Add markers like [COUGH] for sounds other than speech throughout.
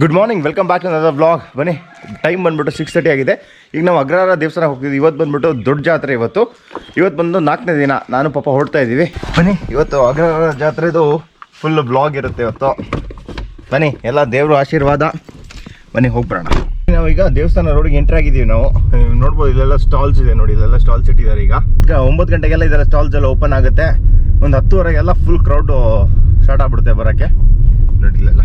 Good morning welcome back to blog ಬನ್ನಿ time ಬಂದ್ಬಿಟ್ಟು six thirty ಆಗಿದೆ. ಈಗ ನಾವು ಅಗ್ರಹಾರ ದೇವಸ್ಥಾನ ಹೋಗ್ತಿದ್ವಿ. ಇವತ್ತು ಬಂದ್ಬಿಟ್ಟು ದೊಡ್ಡ ಜಾತ್ರೆ ಇವತ್ತು. ಇವತ್ತು ಬಂದು ನಾಲ್ಕನೇ ದಿನ ನಾನು ಪಾಪ ಹೊರಡ್ತಾ ಇದ್ದೀವಿ. ಬನ್ನಿ, ಇವತ್ತು ಅಗ್ರಹಾರ ಜಾತ್ರೆದು ಫುಲ್ ಬ್ಲಾಗ್ ಇರುತ್ತೆ ಇವತ್ತು. ಬನ್ನಿ, ಎಲ್ಲ ದೇವರು ಆಶೀರ್ವಾದ. ಬನ್ನಿ ನಾವು ಈಗ ದೇವಸ್ಥಾನ ರೋಡಿಗೆ ಎಂಟ್ರ್ ಆಗಿದ್ದೀವಿ ನಾವು. ನೋಡ್ಬೋದು, ಇಲ್ಲೆಲ್ಲ ಸ್ಟಾಲ್ಸ್ ಇದೆ ನೋಡಿ, ಇಲ್ಲೆಲ್ಲ ಸ್ಟಾಲ್ಸ್ ಇಟ್ಟಿದ್ದಾರೆ ಈಗ. ಈಗ ಒಂಬತ್ತು ಗಂಟೆಗೆಲ್ಲ ಇದೆಲ್ಲ ಸ್ಟಾಲ್ಸ್ ಎಲ್ಲ ಓಪನ್ ಆಗುತ್ತೆ. ಒಂದು ಹತ್ತುವರೆಗೆಲ್ಲ ಫುಲ್ ಕ್ರೌಡು ಸ್ಟಾರ್ಟ್ ಆಗ್ಬಿಡುತ್ತೆ ಬರೋಕ್ಕೆ. ನೋಡಿ ಇಲ್ಲೆಲ್ಲ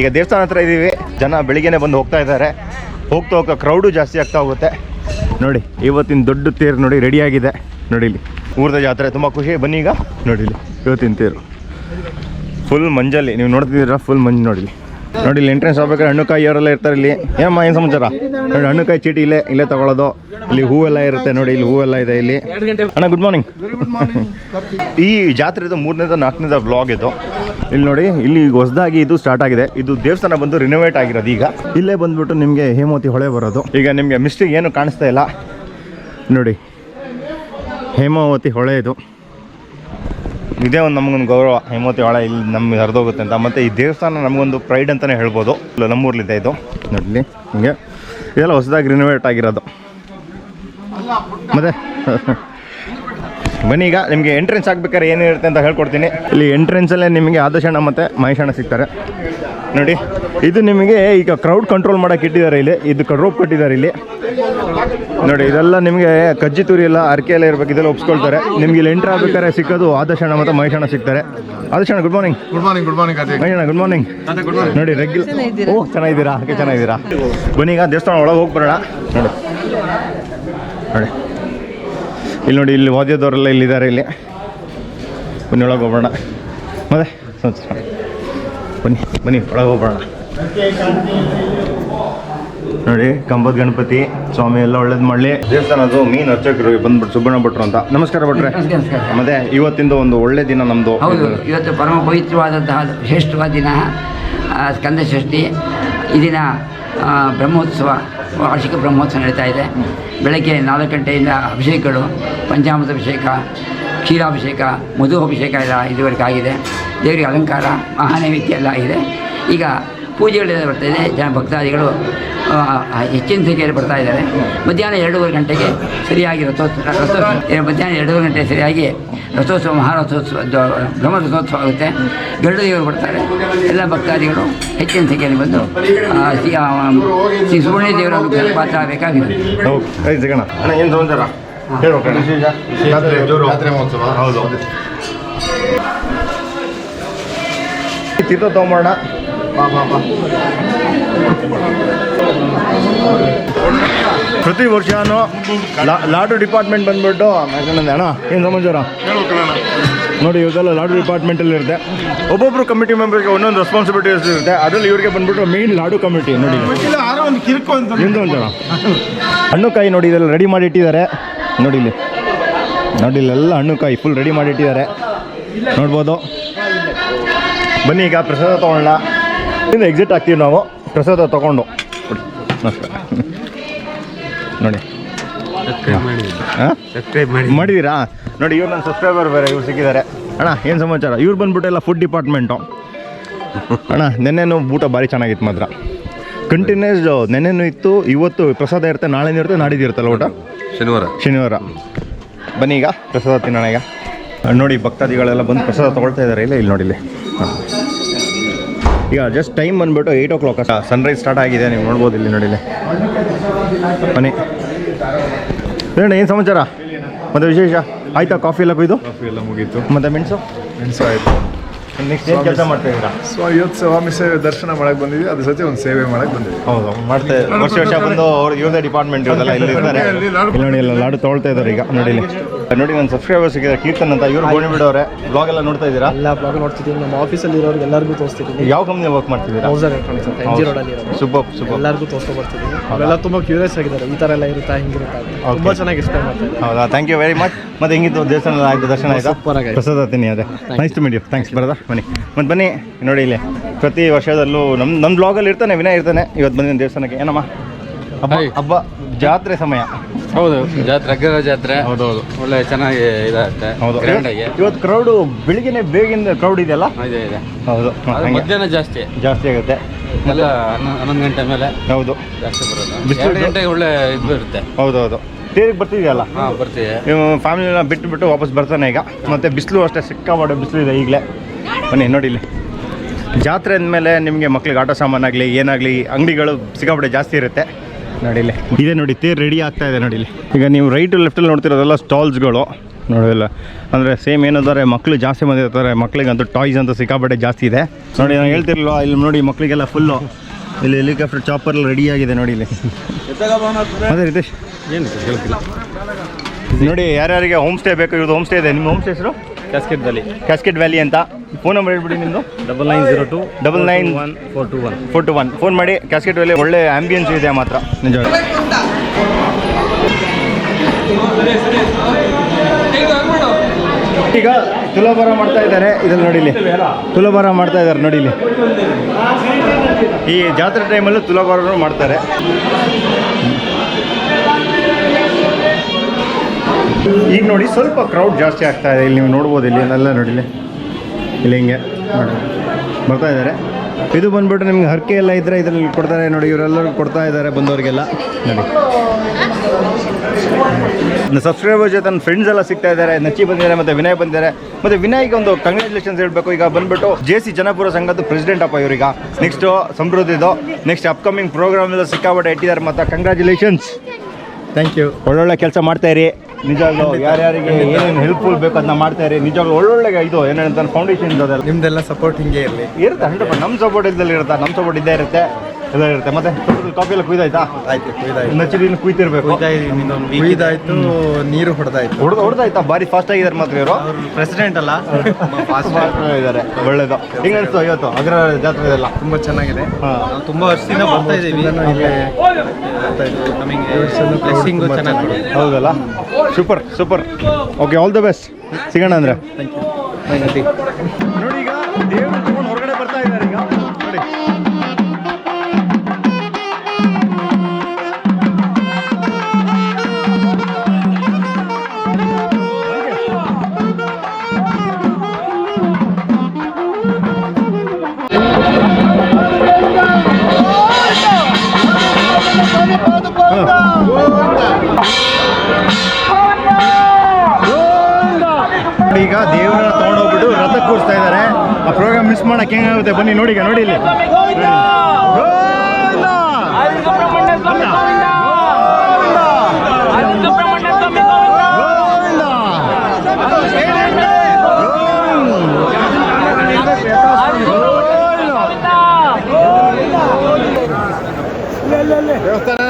ಈಗ ದೇವಸ್ಥಾನ ಹತ್ರ ಇದ್ದೀವಿ ಜನ ಬೆಳಿಗ್ಗೆನೆ ಬಂದು ಹೋಗ್ತಾ ಇದ್ದಾರೆ. ಹೋಗ್ತಾ ಹೋಗ್ತಾ ಕ್ರೌಡು ಜಾಸ್ತಿ ಆಗ್ತಾ ಹೋಗುತ್ತೆ. ನೋಡಿ, ಇವತ್ತಿನ ದೊಡ್ಡ ತೇರು ನೋಡಿ ರೆಡಿ ಆಗಿದೆ. ನೋಡಿ ಇಲ್ಲಿ, ಊರದ ಜಾತ್ರೆ ತುಂಬ ಖುಷಿ. ಬನ್ನಿ ಈಗ. ನೋಡಿ ಇಲ್ಲಿ, ಇವತ್ತಿನ ತೇರು. ಫುಲ್ ಮಂಜಲ್ಲಿ, ನೀವು ನೋಡ್ತಿದ್ದೀರಾ ಫುಲ್ ಮಂಜು ನೋಡಿ. ನೋಡಿ, ಇಲ್ಲಿ ಎಂಟ್ರೆನ್ಸ್ ಹೋಗ್ಬೇಕಾದ್ರೆ ಹಣ್ಣುಕಾಯಿ ಅವರೆಲ್ಲ ಇರ್ತಾರೆ ಇಲ್ಲಿ? ಏನಮ್ಮ ಏನು ಸಮಾಚಾರ? ನೋಡಿ ಹಣ್ಣುಕಾಯಿ ಚೀಟಿ ಇಲ್ಲೇ ಇಲ್ಲೇ ತಗೊಳ್ಳೋದು. ಇಲ್ಲಿ ಹೂವೆಲ್ಲ ಇರುತ್ತೆ ನೋಡಿ, ಇಲ್ಲಿ ಹೂವೆಲ್ಲ ಇದೆ ಇಲ್ಲಿ. ಅಣ್ಣ ಗುಡ್ ಮಾರ್ನಿಂಗ್ ಈ ಜಾತ್ರೆದು ಮೂರನೇದ, ನಾಲ್ಕನೇದ ಬ್ಲಾಗ್ ಇದು. ಇಲ್ಲಿ ನೋಡಿ, ಇಲ್ಲಿ ಹೊಸದಾಗಿ ಇದು ಸ್ಟಾರ್ಟ್ ಆಗಿದೆ. ಇದು ದೇವಸ್ಥಾನ ಬಂದು ರಿನೋವೇಟ್ ಆಗಿರೋದು ಈಗ. ಇಲ್ಲೇ ಬಂದ್ಬಿಟ್ಟು ನಿಮಗೆ ಹೇಮಾವತಿ ಹೊಳೆ ಬರೋದು. ಈಗ ನಿಮಗೆ ಮಿಸ್ಟೇಕ್ ಏನು ಕಾಣಿಸ್ತಾ ಇಲ್ಲ. ನೋಡಿ, ಹೇಮಾವತಿ ಹೊಳೆ ಇದು. ಇದೇ ಒಂದು ನಮಗೊಂದು ಗೌರವ, ಹೇಮಾವತಿ ಒಳ ಇಲ್ಲಿ ನಮ್ಗೆ ಹರಿದೋಗುತ್ತೆ ಅಂತ. ಮತ್ತು ಈ ದೇವಸ್ಥಾನ ನಮಗೊಂದು ಪ್ರೈಡ್ ಅಂತಲೇ ಹೇಳ್ಬೋದು. ಇಲ್ಲ ನಮ್ಮೂರ್ಲಿದೆ ಇದು. ನೋಡಲಿ, ಹಿಂಗೆ. ಇದೆಲ್ಲ ಹೊಸದಾಗಿ ರಿನೋವೇಟ್ ಆಗಿರೋದು. ಮತ್ತೆ? [LAUGHS] ಬನ್ನಿ ಈಗ, ನಿಮಗೆ ಎಂಟ್ರೆನ್ಸ್ ಆಗ್ಬೇಕಾದ್ರೆ ಏನಿರುತ್ತೆ ಅಂತ ಹೇಳ್ಕೊಡ್ತೀನಿ. ಇಲ್ಲಿ ಎಂಟ್ರೆನ್ಸಲ್ಲೇ ನಿಮಗೆ ಆದರ್ಶಣ್ಣ ಮತ್ತು ಮಹೇಶಣ್ಣ ಸಿಗ್ತಾರೆ. ನೋಡಿ ಇದು ನಿಮಗೆ ಈಗ ಕ್ರೌಡ್ ಕಂಟ್ರೋಲ್ ಮಾಡೋಕೆ ಇಟ್ಟಿದ್ದಾರೆ ಇಲ್ಲಿ. ಇದು ಕಡ್ರೋಪ್ ಕಟ್ಟಿದ್ದಾರೆ ಇಲ್ಲಿ. ನೋಡಿ ಇದೆಲ್ಲ ನಿಮಗೆ ಕಜ್ಜಿ ತುರಿ ಎಲ್ಲ ಅರಕೆ ಎಲ್ಲ ಇರಬೇಕು ಇದೆಲ್ಲ ಒಪ್ಸ್ಕೊಳ್ತಾರೆ. ನಿಮ್ಗೆ ಇಲ್ಲಿ ಎಂಟ್ರ್ ಆಗ್ಬೇಕಾದ್ರೆ ಸಿಕ್ಕೋದು ಆದರ್ಶಣ್ಣ ಮತ್ತು ಮಹೇಶಣ್ಣ ಸಿಗ್ತಾರೆ. ಆದರ್ಶಣ್ಣ good morning good morning good morning ಮಹೇಶಣ್ಣ good morning good morning ನೋಡಿ ರೆಗ್ಯುಲರ್ ಓ ಚೆನ್ನಾಗಿದ್ದೀರಾ? ಹಾಗೆ ಚೆನ್ನಾಗಿದ್ದೀರಾ? ಬನ್ನಿ ಈಗ ದೇವಸ್ಥಾನ ಒಳಗೆ ಹೋಗಿ ಬರೋಣ. ನೋಡಿ. ನೋಡಿ. ಇಲ್ಲಿ ನೋಡಿ ಇಲ್ಲಿ ವಾದ್ಯದವರೆಲ್ಲ ಇಲ್ಲಿದ್ದಾರೆ ಇಲ್ಲಿ. ಬನ್ನಿ ಒಳಗೆ ಹೋಗೋಣ ಮತ್ತೆ ಸಂಸ್ಕಾರ. ಬನ್ನಿ ಬನ್ನಿ ಒಳಗೆ ಹೋಗೋಣ ನೋಡಿ ಕಂಬದ ಗಣಪತಿ ಸ್ವಾಮಿ ಎಲ್ಲ ಒಳ್ಳೇದು ಮಾಡಲಿ. ದೇವಸ್ಥಾನದ್ದು ಮೀನು ಅರ್ಚಕರು ಬಂದ್ಬಿಟ್ಟು ಸುಬ್ಬಣ್ಣ ಭಟ್ರು ಅಂತ. ನಮಸ್ಕಾರ ಭಟ್ರೆ. ಮತ್ತೆ ಇವತ್ತಿಂದ ಒಂದು ಒಳ್ಳೆ ದಿನ ನಮ್ಮದು ಹೌದು ಇವತ್ತು ಪರಮ ಪವಿತ್ರವಾದಂತಹ ಶ್ರೇಷ್ಠವಾದ ದಿನ ಸ್ಕಂದ ಷಷ್ಠಿ. ಈ ದಿನ ಬ್ರಹ್ಮೋತ್ಸವ ವಾರ್ಷಿಕ ಬ್ರಹ್ಮೋತ್ಸವ ನಡೀತಾ ಇದೆ. ಬೆಳಗ್ಗೆ ನಾಲ್ಕು ಗಂಟೆಯಿಂದ ಅಭಿಷೇಕಗಳು ಪಂಚಾಮೃತ ಅಭಿಷೇಕ ಕ್ಷೀರಾಭಿಷೇಕ ಮಧು ಅಭಿಷೇಕ ಎಲ್ಲ ಇದುವರೆಗೆ ಆಗಿದೆ. ದೇವರಿಗೆ ಅಲಂಕಾರ ಮಹಾನೈವೇದ್ಯ ಎಲ್ಲ ಆಗಿದೆ. ಈಗ ಪೂಜೆಗಳೆಲ್ಲ ಬರ್ತಾ ಇದೆ. ಜನ ಭಕ್ತಾದಿಗಳು ಹೆಚ್ಚಿನ ಸಂಖ್ಯೆಯಲ್ಲಿ ಬರ್ತಾ ಇದ್ದಾರೆ. ಮಧ್ಯಾಹ್ನ ಎರಡೂವರೆ ಗಂಟೆಗೆ ಸರಿಯಾಗಿ ರಥೋತ್ಸವ ರಥೋತ್ಸವ ಮಧ್ಯಾಹ್ನ ಎರಡೂವರೆ ಗಂಟೆ ಸರಿಯಾಗಿ ರಥೋತ್ಸವ ಮಹಾರಥೋತ್ಸವ ಬ್ರಹ್ಮ ರಥೋತ್ಸವ ಆಗುತ್ತೆ. ಗರುಡ ದೇವರು ಬರ್ತಾರೆ. ಎಲ್ಲ ಭಕ್ತಾದಿಗಳು ಹೆಚ್ಚಿನ ಸಂಖ್ಯೆಯಲ್ಲಿ ಬಂದು ಶ್ರೀ ಸುವರ್ಣ ದೇವರ ಪಾತ್ರ ಆಗಬೇಕಾಗಿದೆ ಹೇಳ್ಬೇಕು ಜಾತ್ರೆ ಮಹೋತ್ಸವ ಹೌದು ತೀರ್ಥ ತಗೊಂಬೋಣ ಬಾ ಬಾ ಬಾ ಪ್ರತಿ ವರ್ಷನೂ ಲಾ- ಲಾಡು ಡಿಪಾರ್ಟ್ಮೆಂಟ್ ಬಂದ್ಬಿಟ್ಟು ಯಾಕಂದ್ರೆ ಅಣ್ಣ ಏನು ಸಮಾಚಾರ? ನೋಡಿ ಇವಾಗೆಲ್ಲ ಲಾಡು ಡಿಪಾರ್ಟ್ಮೆಂಟಲ್ಲಿ ಇರುತ್ತೆ. ಒಬ್ಬೊಬ್ರು ಕಮಿಟಿ ಮೆಂಬರ್ಗೆ ಒಂದೊಂದು ರೆಸ್ಪಾನ್ಸಿಬಿಲಿಟೀಸ್ ಇರುತ್ತೆ. ಅದರಲ್ಲಿ ಇವರಿಗೆ ಬಂದ್ಬಿಟ್ಟು ಮೇನ್ ಲಾಡು ಕಮಿಟಿ ನೋಡಿ. ಇಲ್ಲ ಕಾಯಿ ಒಂದು ಕಿರ್ಕು ಅಂತ ಎಂದು ಒಂಥರ? ಹಣ್ಣುಕಾಯಿ ನೋಡಿ ಇದೆಲ್ಲ ರೆಡಿ ಮಾಡಿ ಇಟ್ಟಿದ್ದಾರೆ. ನೋಡಿ ಇಲ್ಲಿ. ನೋಡಿ ಇಲ್ಲೆಲ್ಲ ಹಣ್ಣುಕಾಯಿ ಫುಲ್ ರೆಡಿ ಮಾಡಿ ಇಟ್ಟಿದ್ದಾರೆ ನೋಡ್ಬೋದು. ಬನ್ನಿ ಈಗ ಪ್ರಸಾದ ತೊಗೊಳ್ಳೋಣ ಇನ್ನು ಎಕ್ಸಿಟ್ ಆಗ್ತೀವಿ ನಾವು. ಪ್ರಸಾದ ತೊಗೊಂಡು. ನೋಡಿ. ಮಾಡಿದ್ದೀರಾ ನೋಡಿ ಇವ್ರು ನನ್ನ ಸಬ್ಸ್ಕ್ರೈಬರ್ ಬೇರೆ ಇವ್ರು ಸಿಕ್ಕಿದ್ದಾರೆ. ಅಣ್ಣ ಏನು ಸಮಾಚಾರ? ಇವ್ರು ಬಂದ್ಬಿಟ್ಟು ಎಲ್ಲ ಫುಡ್ ಡಿಪಾರ್ಟ್ಮೆಂಟು [LAUGHS] ಅಣ್ಣ ನೆನ್ನೆನೂ ಊಟ ಭಾರಿ ಚೆನ್ನಾಗಿತ್ತು ಮಾತ್ರ. ಕಂಟಿನ್ಯೂಸ್ ನೆನ್ನೆನೂ ಇತ್ತು ಇವತ್ತು ಪ್ರಸಾದ ಇರುತ್ತೆ ನಾಳೆನೂ ಇರುತ್ತೆ ನಾಡಿದ್ದು ಇರುತ್ತಲ್ಲ ಊಟ? ಶನಿವಾರ. ಶನಿವಾರ. ಬನ್ನಿ ಈಗ ಪ್ರಸಾದ ತಿನ್ನೋಣ ಈಗ. ನೋಡಿ ಭಕ್ತಾದಿಗಳೆಲ್ಲ ಬಂದು ಪ್ರಸಾದ ತೊಗೊಳ್ತಾ ಇದ್ದಾರೆ ಇಲ್ಲ ಇಲ್ಲಿ ನೋಡಿ ಇಲ್ಲಿ. ಈಗ ಜಸ್ಟ್ ಟೈಮ್ ಬಂದ್ಬಿಟ್ಟು eight o'clock sunrise start ಆಗಿದೆ ನೀವು ನೋಡ್ಬೋದು ಇಲ್ಲಿ ನೋಡಿ ಇಲ್ಲಿ. ಬನ್ನಿ. ಹೇಳಿ ಏನು ಸಮಾಚಾರ? ಮತ್ತು ವಿಶೇಷ? ಆಯ್ತಾ ಕಾಫಿ ಎಲ್ಲ ಕುಯ್ದು? ಕಾಫಿ ಎಲ್ಲ ಮುಗೀತು. ಮತ್ತು ಮೆಣಸು ಮೆಣಸು ಆಯ್ತು. ನೆಕ್ಸ್ಟ್ ಏನು ಕೆಲಸ ಮಾಡ್ತಾ ಇದ್ದೀರಾ ಸೊ ಇವತ್ತು ಸ್ವಾಮಿ ಸೇವೆ ದರ್ಶನ ಮಾಡಕ್ ಬಂದಿದ್ವಿ ಅದ್ರ ಸತಿ ಒಂದು ಸೇವೆ ಮಾಡಕ್ ಬಂದಿದ್ವಿ ಹೌದು ಮಾಡ್ತಾ ವರ್ಷ ವರ್ಷ ಬಂದು ಅವ್ರು ಇವ್ರದೇ ಡಿಪಾರ್ಟ್ಮೆಂಟ್ ಇರೋದಲ್ಲ ಇಲ್ಲಿ ಇರ್ತಾರೆ. ಇಲ್ಲಿ ಲಾಡು- ಇಲ್ಲಿ ನೋಡಿ ಎಲ್ಲ ಲಾಡು ತೊಗೊಳ್ತಾ ಇದ್ದಾರೆ ಈಗ ನೋಡಿ ಇಲ್ಲಿ. ನೋಡಿ ನನ್ನ ಸಬ್ಸ್ಕ್ರೈಬರ್ ಸಿಕ್ಕಿದ್ರೆ ಕೀರ್ತನ್ ಅಂತ ಇವ್ರು ಗೋಣಿ ಬಿಡೋರೆ. ಬ್ಲಾಗ್ ಎಲ್ಲ ನೋಡ್ತಾ ಇದ್ದೀರಾ? ಎಲ್ಲ ಬ್ಲಾಗ್ ನೋಡ್ತಿದ್ದೀನಿ. ನಮ್ಮ ಆಫೀಸಲ್ಲಿ ಇರೋರಿಗೆ ಎಲ್ಲರಿಗೂ ತೋರಿಸ್ತಿದ್ದೀನಿ. ಯಾವ ಕಂಪ್ನಿ ವರ್ಕ್ ಮಾಡ್ತಿದ್ದೀರಾ? ಮೌಸರ್ ಎಲೆಕ್ಟ್ರಾನಿಕ್ಸ್ ಅಂತ ಎನ್ ಜಿ ರೋಡಲ್ಲಿ ಇರೋದು. ಸೂಪರ್ ಸೂಪರ್ ಎಲ್ಲರಿಗೂ ತೋರಿಸ್ಕೊ ಬರ್ತಿದ್ದೀನಿ. ಅವೆಲ್ಲ ತುಂಬ ಕ್ಯೂರಿಯಸ್ ಆಗಿದ್ದಾರೆ. ಈ ಥರ ಎಲ್ಲ ಇರುತ್ತಾ ಹಿಂಗಿರುತ್ತಾ ಅಂತ. ತುಂಬ ಚೆನ್ನಾಗಿ ಎಕ್ಸ್ಪ್ಲೈನ್ ಮಾಡ್ತಾರೆ ಹೌದಾ? ಥ್ಯಾಂಕ್ ಯು ವೆರಿ ಮಚ್ ಮತ್ತೆ ಹೆಂಗಿತ್ತು ದೇವಸ್ಥಾನ ಆಯ್ತು ದರ್ಶನ ಆಯಿತು? ಸೂಪರ್ ಆಗಿ ಪ್ರಸಾದ ತಿನ್ನಿ ಅದೇ. Nice to meet you thanks ಬರೋದಾ ಬನ್ನಿ. ಮತ್ತು ಬನ್ನಿ. ನೋಡಿ ಇಲ್ಲಿ. ಪ್ರತಿ ವರ್ಷದಲ್ಲೂ ನಮ್ಮ ನಮ್ಮ ಬ್ಲಾಗಲ್ಲಿ ಇರ್ತಾನೆ ವಿನಯ್ ಇರ್ತಾನೆ. ಇವತ್ತು ಬಂದಿನ ದೇವಸ್ಥಾನಕ್ಕೆ. ಏನಮ್ಮ? ಹಬ್ಬ ಹಬ್ಬ ಜಾತ್ರೆ ಸಮಯ. ಹೌದು. ಜಾತ್ರೆ ಅಗ್ರಹ ಜಾತ್ರೆ. ಹೌದು ಹೌದು. ಒಳ್ಳೆ ಚೆನ್ನಾಗಿ ಇದಾಗುತ್ತೆ. ಹೌದು. ಇವತ್ತು ಕ್ರೌಡು ಬೆಳಿಗ್ಗೆ ಬೇಗಿಂದ ಕ್ರೌಡ್ ಇದೆಯಲ್ಲ? ಇದೆ ಇದೆ. ಹೌದು. ಮಧ್ಯಾಹ್ನ ಜಾಸ್ತಿ. ಜಾಸ್ತಿ ಆಗುತ್ತೆ. ಎಲ್ಲ ಹನ್ನೊಂದು ಗಂಟೆ ಮೇಲೆ ಹೌದು. ಜಾಸ್ತಿ ಬರೋದು ಗಂಟೆಗೆ ಒಳ್ಳೆ ಇದು ಇರುತ್ತೆ ಹೌದು ಹೌದು. ತೇರಿಗೆ ಬರ್ತಿದೆಯಲ್ಲ? ಹಾಂ ಬರ್ತೀವಿ ಫ್ಯಾಮಿಲಿನ ಬಿಟ್ಟು ಬಿಟ್ಟು ವಾಪಸ್ ಬರ್ತಾನೆ ಈಗ. ಮತ್ತೆ ಬಿಸಿಲು ಅಷ್ಟೇ ಸಿಕ್ಕಾಪಟ್ಟೆ ಬಿಸಿಲು ಇದೆ ಈಗಲೇ. ಬನ್ನಿ ನೋಡಿ ಇಲ್ಲಿ. ಜಾತ್ರೆ ಅಂದಮೇಲೆ ನಿಮಗೆ ಮಕ್ಳಿಗೆ ಆಟೋ ಸಾಮಾನಾಗಲಿ ಏನಾಗಲಿ ಅಂಗಡಿಗಳು ಸಿಕ್ಕಾಪಟ್ಟೆ ಜಾಸ್ತಿ ಇರುತ್ತೆ. ನೋಡಿ ಇಲ್ಲಿ. ಇದೆ ನೋಡಿ ತೀರ್ ರೆಡಿ ಆಗ್ತಾ ಇದೆ ನೋಡಿ ಇಲ್ಲಿ. ಈಗ ನೀವು ರೈಟು ಲೆಫ್ಟಲ್ಲಿ ನೋಡ್ತಿರೋದೆಲ್ಲ ಸ್ಟಾಲ್ಸ್ಗಳು ನೋಡೋದಿಲ್ಲ ಅಂದರೆ ಸೇಮ್ ಏನಾದರೆ ಮಕ್ಕಳು ಜಾಸ್ತಿ ಬಂದಿರ್ತಾರೆ ಮಕ್ಕಳಿಗಂತೂ ಟಾಯ್ಸ್ ಅಂತ ಸಿಕ್ಕಾಪಟ್ಟೆ ಜಾಸ್ತಿ ಇದೆ. ನೋಡಿ ನಾನು ಹೇಳ್ತಿರಲ್ವ ಇಲ್ಲಿ ನೋಡಿ ಮಕ್ಕಳಿಗೆಲ್ಲ ಫುಲ್ಲು ಇಲ್ಲಿ ಹೆಲಿಕಾಪ್ಟರ್ ಚಾಪರ್ ರೆಡಿ ಆಗಿದೆ ನೋಡಿ ಇಲ್ಲಿ. ಅದೇ ರಿತೇಶ್. ಏನು ನೋಡಿ ಯಾರ್ಯಾರಿಗೆ ಹೋಮ್ ಸ್ಟೇ ಬೇಕು ಇವ್ರದ್ದು ಹೋಮ್ ಸ್ಟೇ ಇದೆ. ನಿಮ್ಮ ಹೋಮ್ ಸ್ಟೇ ಹೆಸರು? ಕ್ಯಾಸ್ಕೆಟ್ದಲ್ಲಿ ಕ್ಯಾಸ್ಕೆಟ್ ವ್ಯಾಲಿ ಅಂತ. ಫೋನ್ ನಂಬರ್ ಹೇಳ್ಬಿಡಿ ನಿಮ್ಮದು double nine zero two double nine one four two one four two one phone ಮಾಡಿ. ಕ್ಯಾಸ್ಕೆಟ್ ವ್ಯಾಲಿ ಒಳ್ಳೆ ಆಂಬಿಯನ್ಸ್ ಇದೆ ಮಾತ್ರ. ನಿಜ ಈಗ ತುಲಾಭಾರ ಮಾಡ್ತಾ ಇದ್ದಾರೆ. ಇದನ್ನು ನೋಡಿ ಇಲ್ಲಿ. ತುಲಾಭಾರ ಮಾಡ್ತಾ ಇದ್ದಾರೆ. ನೋಡಿ ಇಲ್ಲಿ. ಈ ಜಾತ್ರೆ ಟೈಮಲ್ಲೂ ತುಲಾಭಾರನೂ ಮಾಡ್ತಾರೆ. ಈಗ ನೋಡಿ ಸ್ವಲ್ಪ ಕ್ರೌಡ್ ಜಾಸ್ತಿ ಆಗ್ತಾ ಇದೆ. ಇಲ್ಲಿ ನೀವು ನೋಡ್ಬೋದು ಇಲ್ಲಿ ಎಲ್ಲ ನೋಡಿ ಇಲ್ಲಿ. ಹಿಂಗೆ ನೋಡಿ. ಬರ್ತಾ ಇದ್ದಾರೆ. ಇದು ಬಂದ್ಬಿಟ್ಟು ನಿಮ್ಗೆ ಹರಕೆ ಎಲ್ಲ ಇದ್ದರೆ ಇದರಲ್ಲಿ ಕೊಡ್ತಾರೆ. ನೋಡಿ ಇವರೆಲ್ಲರೂ ಕೊಡ್ತಾ ಇದ್ದಾರೆ ಬಂದವರಿಗೆಲ್ಲ. ನೋಡಿ. ಸಬ್ಸ್ಕ್ರೈಬರ್ ಜೊತೆ ನನ್ನ ಫ್ರೆಂಡ್ಸ್ ಎಲ್ಲ ಸಿಗ್ತಾ ಇದ್ದಾರೆ. ನಚ್ಚಿ ಬಂದಿದ್ದಾರೆ ಮತ್ತೆ ವಿನಯ್ ಬಂದಿದ್ದಾರೆ. ಮತ್ತೆ ವಿನಯ್ಗೆ ಒಂದು ಕಂಗ್ರ್ಯಾಚುಲೇಷನ್ಸ್ ಹೇಳಬೇಕು. ಈಗ ಬಂದ್ಬಿಟ್ಟು ಜೆ ಸಿ ಜನಪುರ ಸಂಘದ ಪ್ರೆಸಿಡೆಂಟ್ ಅಪ್ಪ ಇವ್ರೀಗ ನೆಕ್ಸ್ಟು ಸಮೃದ್ಧಿದು ನೆಕ್ಸ್ಟ್ ಅಪ್ಕಮಿಂಗ್ ಪ್ರೋಗ್ರಾಮ್ ಎಲ್ಲ ಸಿಕ್ಕಾಪಟ್ಟೆ ಇಟ್ಟಿದ್ದಾರೆ. ಮತ್ತು ಕಂಗ್ರ್ಯಾಚುಲೇಷನ್ಸ್ ಥ್ಯಾಂಕ್ ಯು ಒಳ್ಳೊಳ್ಳೆ ಕೆಲಸ ಮಾಡ್ತಾ ಇರಿ. ನಿಜವಾಗ್ಲೂ ಯಾರ್ಯಾರಿಗೆ ಏನೇನು ಹೆಲ್ಪ್ಫುಲ್ ಬೇಕು ಅದನ್ನ ಮಾಡ್ತಾ ಇರಿ. ನಿಜವಾಗ್ಲೂ ಒಳ್ಳೊಳ್ಳೆ ಇದು ಏನೇನಂತ ಫೌಂಡೇಶನ್ ಅದೆಲ್ಲ ನಿಮ್ದೆಲ್ಲ ಸಪೋರ್ಟ್ ಹಿಂಗೆ ಇರಲಿ. ಇರುತ್ತೆ ಹಂಡ್ರೆಡ್ ನಮ್ಮ ಸಪೋರ್ಟ್ ಇದ್ದಲ್ಲಿ ಇರುತ್ತೆ ನಮ್ಮ ಸಪೋರ್ಟ್ ಇದ್ದೇ ಇರುತ್ತೆ. ಇರುತ್ತೆ ಮತ್ತೆ ಕಾಫಿ ಎಲ್ಲ ಕುಯ್ದಾಯ್ತಾ? ಆಯ್ತು ಕುಯ್ದಾಯ್ತು. ನಚ್ಚಿರಿ ಇನ್ನು ಕುಯ್ತಿರ್ಬೇಕು. ಕುಯ್ದಾಯ್ತು ನೀರು ಹೊಡೆದಾಯ್ತು. ಹೊಡೆದು ಹೊಡೆದಾಯ್ತಾ? ಭಾರಿ ಫಾಸ್ಟ್ ಆಗಿದ್ದಾರೆ ಮಾತ್ರ ಇವರು. ಪ್ರೆಸಿಡೆಂಟ್ ಅಲ್ಲ. ಫಾಸ್ಟ್ [LAUGHS] ಇದ್ದಾರೆ. ಒಳ್ಳೇದು. ಹಿಂಗೆ ಅನಿಸ್ತು ಇವತ್ತು? ಅಗ್ರ ಜಾತ್ರೆ ಇದೆಲ್ಲ ತುಂಬಾ ಚೆನ್ನಾಗಿದೆ. ನಾವು ತುಂಬಾ ವರ್ಷದಿಂದ ಬರ್ತಾ ಇದೀವಿ. ನಮಗೆ ಬ್ಲೆಸ್ಸಿಂಗು ಚೆನ್ನಾಗಿ ಹೌದಲ್ಲ? Super super okay all the best ಸಿಗೋಣ ಅಂದ್ರೆ. ನೋಡಿ ಈಗ ಈಗ ದೇವರನ್ನ ತಗೊಂಡೋಗ್ಬಿಟ್ಟು ರಥ ಕೂರಿಸ್ತಾ ಇದ್ದಾರೆ. ಆ ಪ್ರೋಗ್ರಾಮ್ ಮಿಸ್ ಮಾಡಕ್ಕೆ ಹೆಂಗಾಗುತ್ತೆ? ಬನ್ನಿ ನೋಡಿ ಈಗ, ನೋಡಿ ಇಲ್ಲಿ.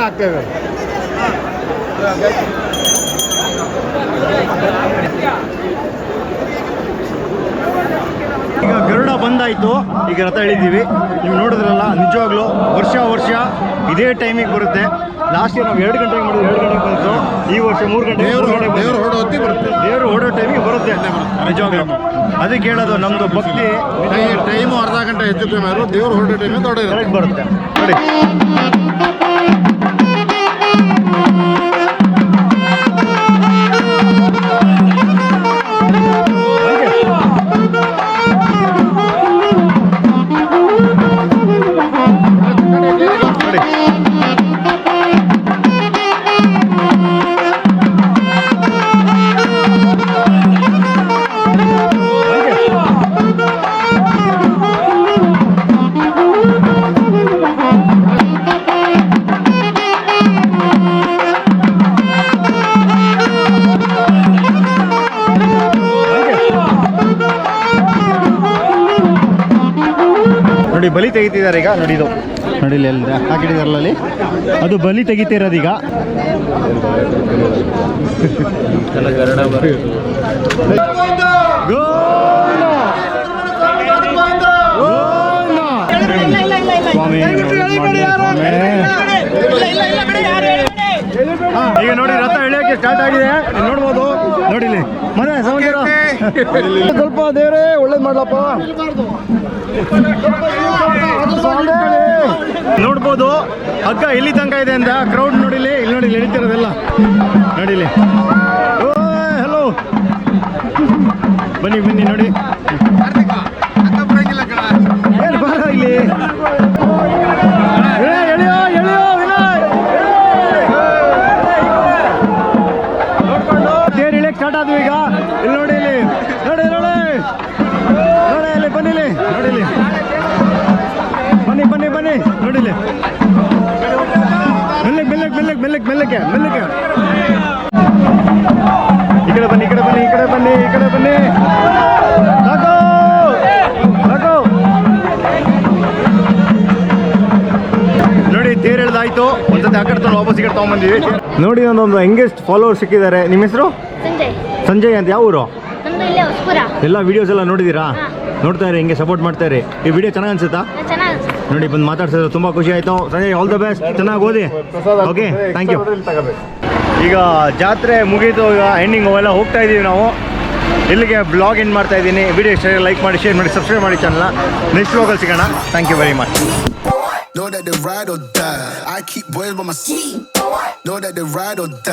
ಆಗ್ತೇವೆ ಈಗ ಗರುಡ ಬಂದಾಯಿತು. ಈಗ ರಥ ಹೇಳಿದ್ದೀವಿ ನೀವು ನೋಡಿದ್ರಲ್ಲ ನಿಜವಾಗ್ಲೂ ವರ್ಷ ವರ್ಷ ಇದೇ ಟೈಮಿಗೆ ಬರುತ್ತೆ. ಲಾಸ್ಟ್ ಇಯರ್ ನಾವು ಎರಡು ಗಂಟೆಗೆ ಮಾಡಿದ್ವಿ ಎರಡು ಗಂಟೆಗೆ ಬಂತು. ಈ ವರ್ಷ ಮೂರು ಗಂಟೆ ದೇವರು ಹೊಡೋ ಬರುತ್ತೆ. ದೇವರು ಹೊಡೋ ಟೈಮಿಗೆ ಬರುತ್ತೆ. ನಿಜವಾಗ್ಲೂ. ಅದಕ್ಕೆ ಹೇಳೋದು ನಮ್ಮದು ಭಕ್ತಿ. ಟೈಮು ಅರ್ಧ ಗಂಟೆ ಹೆಚ್ಚು ಕಮ್ಮಿ ದೇವರು ಹೊರಡೋ ಟೈಮಿಗೆ ಟೈಮು ದೊಡ್ಡ ಬರುತ್ತೆ. ನೋಡಿ. ಬಲಿ ತೆಗಿತಿದ್ದಾರೆ ಈಗ ನೋಡಿ ಇದು ನೋಡಿ ಇಲ್ಲಿ ಹಾಕಿಟ್ಟಿದಾರಲ್ಲ ಅಲ್ಲಿ ಅದು ಬಲಿ ತೆಗಿತಿರೋದೀಗ. ಈಗ ಸ್ವಾಮಿ ಹಾ, ಈಗ ನೋಡಿ ರಥ ಎಳೆಯಕ್ಕೆ ಸ್ಟಾರ್ಟ್ ಆಗಿದೆ. ನೋಡ್ಬೋದು. ನೋಡಿ ಇಲ್ಲಿ ಮನೆ ಸಮಸ್ಯೆ ಸ್ವಲ್ಪ ದೇವ್ರೆ ಒಳ್ಳೇದ್ ಮಾಡ್ಲಪ್ಪ. ನೋಡ್ಬೋದು. ಹಗ್ಗ ಇಲ್ಲಿ ತನಕ ಇದೆ ಅಂತ ಕ್ರೌಡ್ ನೋಡಿಲಿ ಇಲ್ಲಿ ನೋಡಿ ಎಳಿತಿರೋದೆಲ್ಲ. ನೋಡಿಲಿ. ನೋಡಿ ತೇರ್ ಎಳ್ದಾಯ್ತು. ಒಂದ್ಸತಿ ಆ ಕಡೆ ತಗೊಂಡು ವಾಪಸ್ ಈ ಕಡೆ ತಗೊಂಡ್ಬಂದಿವಿ. ನೋಡಿ ಒಂದೊಂದು ಹೆಂಗೆಸ್ಟ್ ಫಾಲೋವರ್ ಸಿಕ್ಕಿದ್ದಾರೆ. ನಿಮ್ಮ ಹೆಸರು? ಸಂಜಯ್. ಸಂಜಯ್ ಅಂತ ಯಾವ ಊರು? ನಮ್ದು ಇಲ್ಲೇ ಹೊಸಪುರ. ಎಲ್ಲ ವಿಡಿಯೋಸ್ ಎಲ್ಲ ನೋಡಿದ್ದೀರಾ ನೋಡ್ತಾ ಇರಿ ಹಿಂಗೆ ಸಪೋರ್ಟ್ ಮಾಡ್ತಾ ಇರಿ. ಈ ವಿಡಿಯೋ ಚೆನ್ನಾಗಿ ಅನ್ಸುತ್ತಾ? ಚೆನ್ನಾಗಿ ನೋಡಿ ಬಂದು ಮಾತಾಡ್ಸೋದು ತುಂಬ ಖುಷಿ ಆಯಿತು. ಸಂಜಯ್ ಆಲ್ ದ ಬೆಸ್ಟ್ ಚೆನ್ನಾಗಿ ಓದಿ. ಓಕೆ ಥ್ಯಾಂಕ್ ಯು ಈಗ ಜಾತ್ರೆ ಮುಗೀತು ಈಗ ಎಂಡಿಂಗ್ ಅವೆಲ್ಲ ಹೋಗ್ತಾ ಇದ್ದೀವಿ ನಾವು. ಇಲ್ಲಿಗೆ ಬ್ಲಾಗ್ ಎಂಡ್ ಮಾಡ್ತಾ ಇದ್ದೀನಿ ವಿಡಿಯೋ ಇಷ್ಟ ಲೈಕ್ ಮಾಡಿ ಶೇರ್ ಮಾಡಿ ಸಬ್ಸ್ಕ್ರೈಬ್ ಮಾಡಿ ಚಾನಲ್ನ ನೆಕ್ಸ್ಟ್ ಬ್ಲಾಗಲ್ಲಿ ಸಿಗೋಣ thank you very much Know that they ride or die. I keep boys by my side. Know that they ride or die.